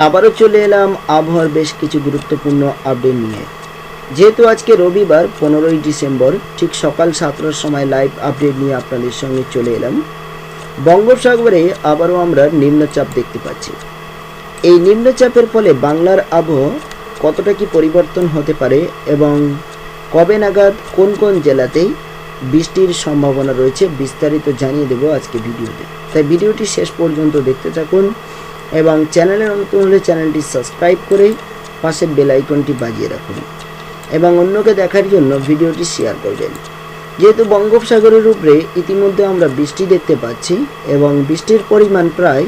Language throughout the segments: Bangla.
আবারও চলে এলাম আবহাওয়ার বেশ কিছু গুরুত্বপূর্ণ আপডেট নিয়ে। যেহেতু আজকে রবিবার, পনেরোই ডিসেম্বর, ঠিক সকাল সাতটার সময় লাইভ আপডেট নিয়ে আপনাদের সঙ্গে চলে এলাম। বঙ্গোপসাগরে আবারও আমরা নিম্নচাপ দেখতে পাচ্ছি। এই নিম্নচাপের ফলে বাংলার আবহাওয়া কতটা কি পরিবর্তন হতে পারে এবং কবে নাগাদ কোন কোন জেলাতেই বৃষ্টির সম্ভাবনা রয়েছে বিস্তারিত জানিয়ে দেবো আজকে ভিডিওতে। তাই ভিডিওটি শেষ পর্যন্ত দেখতে থাকুন। এবং চ্যানেলে নতুন হলে চ্যানেলটি সাবস্ক্রাইব করে পাশের বেল আইকনটি বাজিয়ে রাখুন এবং অন্যকে দেখার জন্য ভিডিওটি শেয়ার করবেন। যেহেতু বঙ্গোপসাগরের উপরে ইতিমধ্যে আমরা বৃষ্টি দেখতে পাচ্ছি এবং বৃষ্টির পরিমাণ প্রায়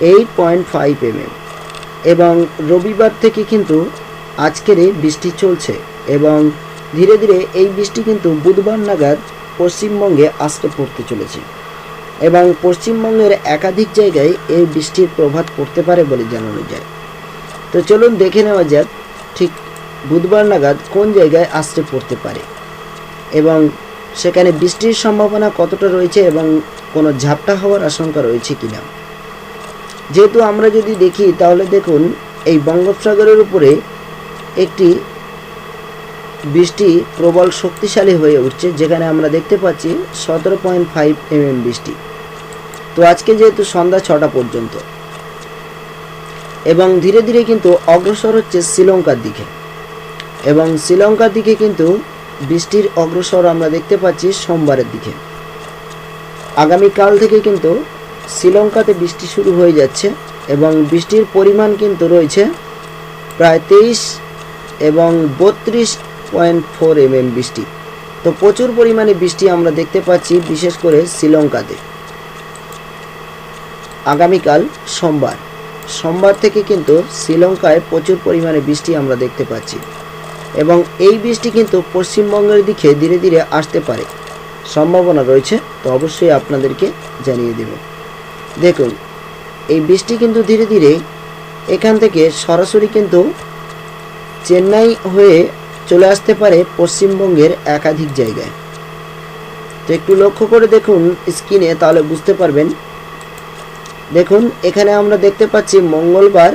এইট পয়েন্ট ফাইভ এমএম এবং রবিবার থেকে কিন্তু আজকের এই বৃষ্টি চলছে এবং ধীরে ধীরে এই বৃষ্টি কিন্তু বুধবার নাগাদ পশ্চিমবঙ্গে আসতে পড়তে চলেছে। এবং পশ্চিমবঙ্গের একাধিক জায়গায় এই বৃষ্টির প্রভাব পড়তে পারে বলে জানানো যায়। তো চলুন দেখে নেওয়া যাক ঠিক বুধবার নাগাদ কোন জায়গায় আসতে পড়তে পারে এবং সেখানে বৃষ্টির সম্ভাবনা কতটা রয়েছে এবং কোনো ঝাপটা হওয়ার আশঙ্কা রয়েছে কিনা। যেহেতু আমরা যদি দেখি তাহলে দেখুন, এই বঙ্গোপসাগরের উপরে একটি বৃষ্টি প্রবল শক্তিশালী হয়ে উঠছে, যেখানে আমরা দেখতে পাচ্ছি সতেরো পয়েন্ট ফাইভ এমএম বৃষ্টি। তো আজকে যেহেতু সন্ধ্যা ছটা পর্যন্ত, এবং ধীরে ধীরে কিন্তু অগ্রসর হচ্ছে শ্রীলঙ্কার দিকে। এবং শ্রীলঙ্কার দিকে কিন্তু বৃষ্টির অগ্রসর আমরা দেখতে পাচ্ছি সোমবারের দিকে। আগামীকাল থেকে কিন্তু শ্রীলঙ্কাতে বৃষ্টি শুরু হয়ে যাচ্ছে, এবং বৃষ্টির পরিমাণ কিন্তু রয়েছে প্রায় তেইশ এবং বত্রিশ পয়েন্ট ফোর এমএম বৃষ্টি। তো প্রচুর পরিমাণে বৃষ্টি আমরা দেখতে পাচ্ছি, বিশেষ করে শ্রীলঙ্কাতে। আগামীকাল সোমবার। সোমবার থেকে কিন্তু শ্রীলঙ্কায় প্রচুর পরিমাণে বৃষ্টি আমরা দেখতে পাচ্ছি। এবং এই বৃষ্টি কিন্তু পশ্চিমবঙ্গের দিকে ধীরে ধীরে আসতে পারে। সম্ভাবনা রয়েছে, তো অবশ্যই আপনাদেরকে জানিয়ে দেব। দেখুন, এই বৃষ্টি কিন্তু ধীরে ধীরে এখান থেকে সরাসরি কিন্তু চেন্নাই হয়ে চলে আসতে পারে পশ্চিমবঙ্গের একাধিক জায়গায়। তো একটু লক্ষ্য করে দেখুন স্ক্রিনে তাহলে বুঝতে পারবেন। দেখুন, এখানে আমরা দেখতে পাচ্ছি মঙ্গলবার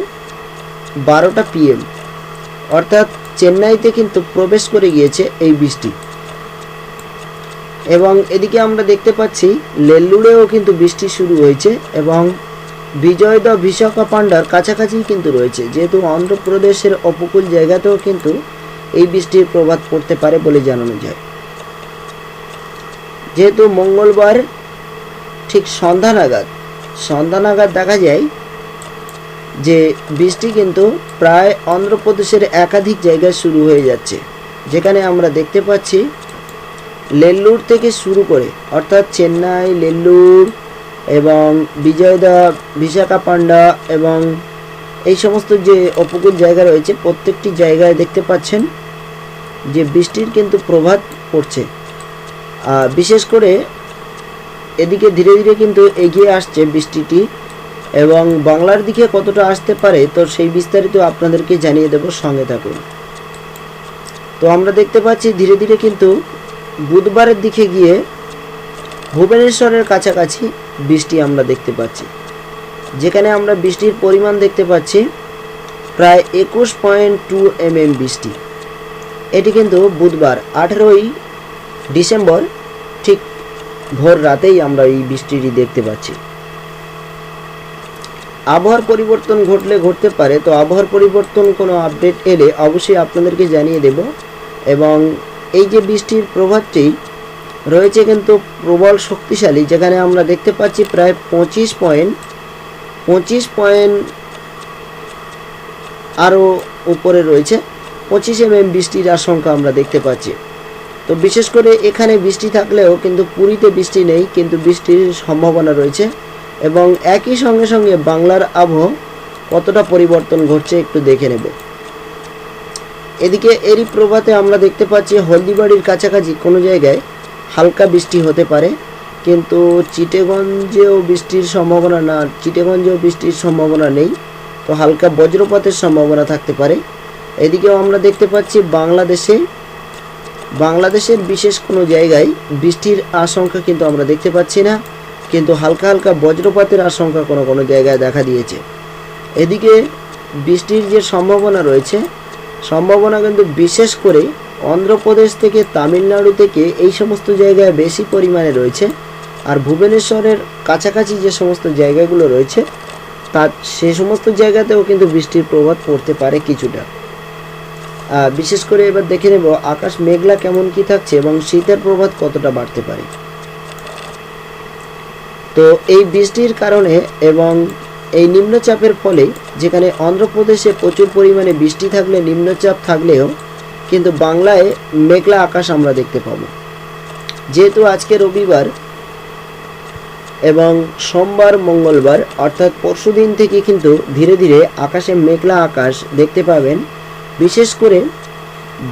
বারোটা পিএম অর্থাৎ চেন্নাইতে কিন্তু প্রবেশ করে গিয়েছে এই বৃষ্টি। এবং এদিকে আমরা দেখতে পাচ্ছি লেল্লুড়েও কিন্তু বৃষ্টি শুরু হয়েছে এবং বিজয়দা বিশাখাপান্ডার কাছাকাছি কিন্তু রয়েছে। যেহেতু অন্ধ্রপ্রদেশের উপকূল জায়গাতেও কিন্তু এই বৃষ্টির প্রভাব পড়তে পারে বলে জানানো যায়। যেহেতু মঙ্গলবার ঠিক সন্ধ্যা নাগাদ সন্ধ্যা নাগাদ দেখা যায় যে বৃষ্টি কিন্তু প্রায় অন্ধ্রপ্রদেশের একাধিক জায়গায় শুরু হয়ে যাচ্ছে। যেখানে আমরা দেখতে পাচ্ছি লেল্লুর থেকে শুরু করে, অর্থাৎ চেন্নাই, লেল্লুর এবং বিজয়দা, বিশাখাপান্ডা এবং এই সমস্ত যে উপকূল জায়গা রয়েছে, প্রত্যেকটি জায়গায় দেখতে পাচ্ছেন যে বৃষ্টির কিন্তু প্রভাব পড়ছে। বিশেষ করে এদিকে ধীরে ধীরে কিন্তু এগিয়ে আসছে বৃষ্টিটি এবং বাংলার দিকে কতটা আসতে পারে, তো সেই বিস্তারিত আপনাদেরকে জানিয়ে দেব সঙ্গে থাকুন। তো আমরা দেখতে পাচ্ছি ধীরে ধীরে কিন্তু বুধবারের দিকে গিয়ে ভুবনেশ্বরের কাছাকাছি বৃষ্টি আমরা দেখতে পাচ্ছি। যেখানে আমরা বৃষ্টির পরিমাণ দেখতে পাচ্ছি প্রায় একুশ পয়েন্ট টু এম বৃষ্টি। এটি কিন্তু বুধবার আঠেরোই ডিসেম্বর, ঠিক ভোর রাতেই আমরা এই বৃষ্টিটি দেখতে পাচ্ছি। আবহাওয়ার পরিবর্তন ঘটলে ঘটতে পারে, তো আবহাওয়ার পরিবর্তন কোনো আপডেট এলে অবশ্যই আপনাদেরকে জানিয়ে দেব এবং এই যে বৃষ্টির প্রভাবটি রয়েছে কিন্তু প্রবল শক্তিশালী, যেখানে আমরা দেখতে পাচ্ছি প্রায় পঁচিশ পয়েন্ট পঁচিশ পয়েন্ট আরও উপরে রয়েছে। পঁচিশ এম এম বৃষ্টির আশঙ্কা আমরা দেখতে পাচ্ছি। তো বিশেষ করে এখানে বৃষ্টি থাকলেও কিন্তু পুরীতে বৃষ্টি নেই, কিন্তু বৃষ্টির সম্ভাবনা রয়েছে এবং একই সঙ্গে সঙ্গে বাংলার আবহাওয়া কতটা পরিবর্তন ঘটছে একটু দেখে নেব। এদিকে এরই প্রভাতে আমরা দেখতে পাচ্ছি হলদিবাড়ির কাছাকাছি কোনো জায়গায় হালকা বৃষ্টি হতে পারে, কিন্তু চিটেগঞ্জেও বৃষ্টির সম্ভাবনা না, চিটেগঞ্জেও বৃষ্টির সম্ভাবনা নেই, তো হালকা বজ্রপাতের সম্ভাবনা থাকতে পারে। এদিকেও আমরা দেখতে পাচ্ছি বাংলাদেশে, বাংলাদেশের বিশেষ কোনো জায়গায় বৃষ্টির আশঙ্কা কিন্তু আমরা দেখতে পাচ্ছি না, কিন্তু হালকা হালকা বজ্রপাতের আশঙ্কা কোনো কোনো জায়গায় দেখা দিয়েছে। এদিকে বৃষ্টির যে সম্ভাবনা রয়েছে, সম্ভাবনা কিন্তু বিশেষ করে অন্ধ্রপ্রদেশ থেকে তামিলনাড়ু থেকে এই সমস্ত জায়গায় বেশি পরিমাণে রয়েছে, আর ভুবনেশ্বরের কাছাকাছি যে সমস্ত জায়গাগুলো রয়েছে, তার সে সমস্ত জায়গাতেও কিন্তু বৃষ্টির প্রভাব পড়তে পারে কিছুটা। বিশেষ করে এবার দেখে নেব আকাশ মেঘলা কেমন কি থাকছে এবং শীতের প্রভাব কতটা বাড়তে পারে। তো এই বৃষ্টির কারণে এবং এই নিম্নচাপের ফলে যেখানে অন্ধ্রপ্রদেশে প্রচুর পরিমাণে বৃষ্টি থাকলে, নিম্নচাপ থাকলেও কিন্তু বাংলায় মেঘলা আকাশ আমরা দেখতে পাবো। যেহেতু আজকে রবিবার এবং সোমবার, মঙ্গলবার, অর্থাৎ পরশুদিন থেকে কিন্তু ধীরে ধীরে আকাশে মেঘলা আকাশ দেখতে পাবেন। বিশেষ করে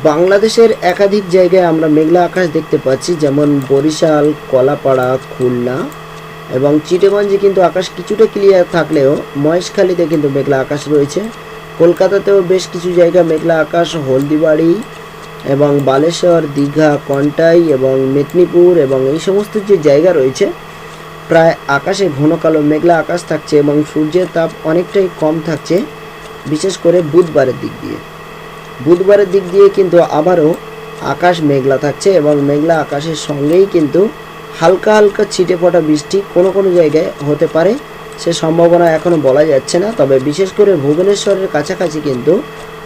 বাংলাদেশের একাধিক জায়গায় আমরা মেঘলা আকাশ দেখতে পাচ্ছি, যেমন বরিশাল, কলাপাড়া, খুলনা এবং চিটেগঞ্জে কিন্তু আকাশ কিছুটা ক্লিয়ার থাকলেও মহেশখালীতে কিন্তু মেঘলা আকাশ রয়েছে। কলকাতাতেও বেশ কিছু জায়গা মেঘলা আকাশ, হলদিবাড়ি এবং বালেশ্বর, দীঘা, কন্টাই এবং মেদিনীপুর এবং এই সমস্ত যে জায়গা রয়েছে, প্রায় আকাশে ঘন কালো মেঘলা আকাশ থাকছে এবং সূর্যের তাপ অনেকটাই কম থাকছে, বিশেষ করে বুধবারের দিক দিয়ে। বুধবারের দিক দিয়ে কিন্তু আবারও আকাশ মেঘলা থাকছে এবং মেঘলা আকাশের সঙ্গেই কিন্তু হালকা হালকা ছিটে ফোটা বৃষ্টি কোনো কোনো জায়গায় হতে পারে। সে সম্ভাবনা এখনও বলা যাচ্ছে না, তবে বিশেষ করে ভুবনেশ্বরের কাছাকাছি কিন্তু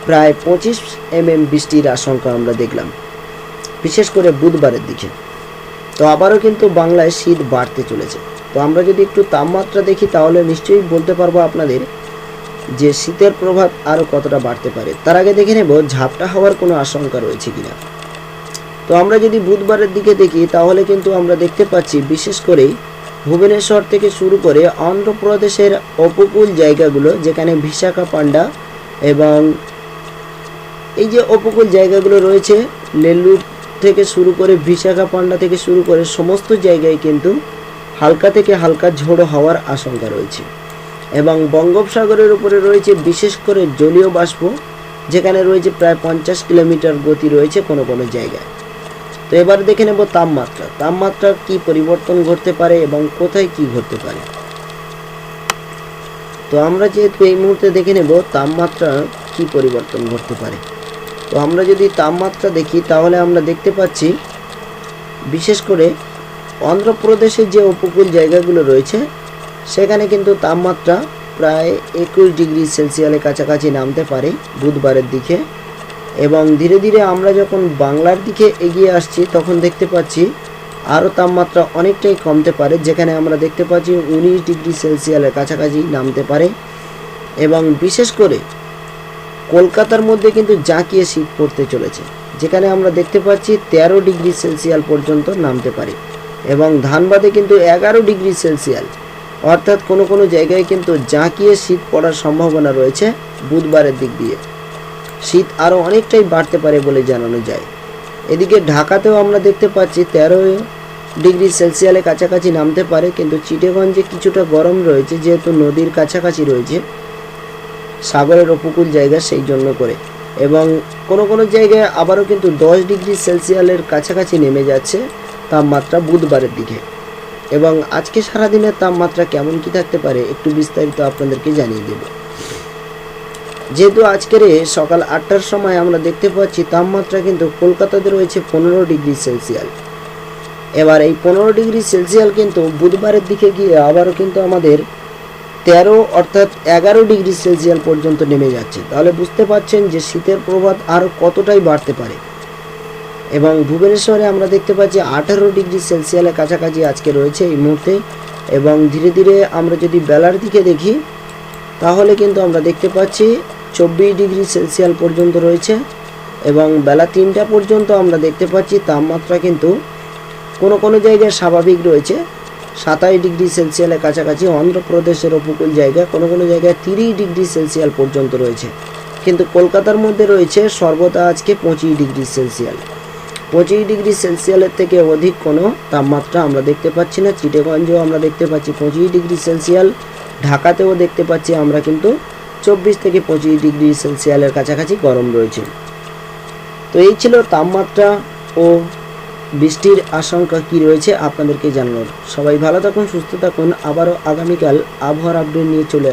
প্রায় পঁচিশ এমএম বৃষ্টির আশঙ্কা আমরা দেখলাম, বিশেষ করে বুধবারের দিকে। তো আবারও কিন্তু বাংলায় শীত বাড়তে চলেছে। তো আমরা যদি একটু তাপমাত্রা দেখি, তাহলে নিশ্চয়ই বলতে পারব আপনাদের যে শীতের প্রভাব আরও কতটা বাড়তে পারে, তার আগে দেখে নেব ঝাপটা হওয়ার কোনো আশঙ্কা রয়েছে কিনা। তো আমরা যদি বুধবারের দিকে দেখি, তাহলে কিন্তু আমরা দেখতে পাচ্ছি, বিশেষ করে ভুবনেশ্বর থেকে শুরু করে অন্ধ্রপ্রদেশের উপকূল জায়গাগুলো, যেখানে বিশাখাপান্ডা এবং এই যে উপকূল জায়গাগুলো রয়েছে নেল্লুর থেকে শুরু করে বিশাখাপান্ডা থেকে শুরু করে সমস্ত জায়গায় কিন্তু হালকা থেকে হালকা ঝোড়ো হওয়ার আশঙ্কা রয়েছে। এবং বঙ্গোপসাগরের উপরে রয়েছে বিশেষ করে জলীয় বাষ্প, যেখানে রয়েছে প্রায় পঞ্চাশ কিলোমিটার গতি রয়েছে কোনো কোনো জায়গায়। তো এবার দেখে নেব তাপমাত্রা। তাপমাত্রার কি পরিবর্তন ঘটতে পারে এবং কোথায় কি ঘটতে পারে? তো আমরা যেহেতু এই মুহূর্তে দেখে নেব তাপমাত্রা কি পরিবর্তন ঘটতে পারে। তো আমরা যদি তাপমাত্রা দেখি, তাহলে আমরা দেখতে পাচ্ছি, বিশেষ করে অন্ধ্রপ্রদেশের যে উপকূল জায়গাগুলো রয়েছে সেখানে কিন্তু তাপমাত্রা প্রায় একুশ ডিগ্রি সেলসিয়ালের কাছাকাছি নামতে পারে বুধবারের দিকে। এবং ধীরে ধীরে আমরা যখন বাংলার দিকে এগিয়ে আসছি, তখন দেখতে পাচ্ছি আরও তাপমাত্রা অনেকটাই কমতে পারে, যেখানে আমরা দেখতে পাচ্ছি উনিশ ডিগ্রি সেলসিয়ালের কাছাকাছি নামতে পারে। এবং বিশেষ করে কলকাতার মধ্যে কিন্তু জাঁকিয়ে শীত পড়তে চলেছে, যেখানে আমরা দেখতে পাচ্ছি তেরো ডিগ্রি সেলসিয়াল পর্যন্ত নামতে পারে। এবং ধানবাদে কিন্তু এগারো ডিগ্রি সেলসিয়াল অর্থাৎ কোনো কোনো জায়গায় কিন্তু জাঁকিয়ে শীত পড়ার সম্ভাবনা রয়েছে বুধবারের দিক দিয়ে। শীত আরও অনেকটাই বাড়তে পারে বলে জানানো যায়। এদিকে ঢাকাতেও আমরা দেখতে পাচ্ছি তেরো ডিগ্রি সেলসিয়ালের কাছাকাছি নামতে পারে, কিন্তু চিটেগঞ্জে কিছুটা গরম রয়েছে, যেহেতু নদীর কাছাকাছি রয়েছে সাগরের উপকূল জায়গা সেই জন্য করে। এবং কোনো কোনো জায়গায় আবারও কিন্তু দশ ডিগ্রি সেলসিয়ালের কাছাকাছি নেমে যাচ্ছে তাপমাত্রা বুধবারের দিকে। এবং আজকে সারাদিনের তাপমাত্রা কেমন কি থাকতে পারে একটু বিস্তারিত আপনাদেরকে জানিয়ে দেব। যেহেতু আজকের সকাল আটটার সময় আমরা দেখতে পাচ্ছি তাপমাত্রা কিন্তু কলকাতাতে রয়েছে পনেরো ডিগ্রি সেলসিয়াল এবার এই পনেরো ডিগ্রি সেলসিয়াল কিন্তু বুধবারের দিকে গিয়ে আবারও কিন্তু আমাদের তেরো অর্থাৎ এগারো ডিগ্রি সেলসিয়াল পর্যন্ত নেমে যাচ্ছে। তাহলে বুঝতে পারছেন যে শীতের প্রভাব আরও কতটাই বাড়তে পারে। এবং ভুবনেশ্বরে আমরা দেখতে পাচ্ছি আঠারো ডিগ্রি সেলসিয়ালের কাছাকাছি আজকে রয়েছে এই মুহূর্তে। এবং ধীরে ধীরে আমরা যদি বেলার দিকে দেখি, তাহলে কিন্তু আমরা দেখতে পাচ্ছি চব্বিশ ডিগ্রি সেলসিয়াল পর্যন্ত রয়েছে। এবং বেলা তিনটা পর্যন্ত আমরা দেখতে পাচ্ছি তাপমাত্রা কিন্তু কোনো কোনো জায়গায় স্বাভাবিক রয়েছে। সাতাশ ডিগ্রি সেলসিয়ালের কাছাকাছি অন্ধ্রপ্রদেশের উপকূল জায়গায় কোনো কোনো জায়গায় তিরিশ ডিগ্রি সেলসিয়াল পর্যন্ত রয়েছে। কিন্তু কলকাতার মধ্যে রয়েছে সর্বদা আজকে পঁচিশ ডিগ্রি সেলসিয়াল পঁচিশ ডিগ্রি সেলসিয়ালের থেকে অধিক কোনো তাপমাত্রা আমরা দেখতে পাচ্ছি না। চিটেগঞ্জেও আমরা দেখতে পাচ্ছি পঁচিশ ডিগ্রি সেলসিয়াল ঢাকাতেও দেখতে পাচ্ছি আমরা কিন্তু চব্বিশ থেকে পঁচিশ ডিগ্রি সেলসিয়ালের কাছাকাছি গরম রয়েছে। তো এই ছিল তাপমাত্রা ও বৃষ্টির আশঙ্কা কি রয়েছে আপনাদেরকে জানানোর। সবাই ভালো থাকুন, সুস্থ থাকুন। আবারও আগামীকাল আবহাওয়ার আপডেট নিয়ে চলে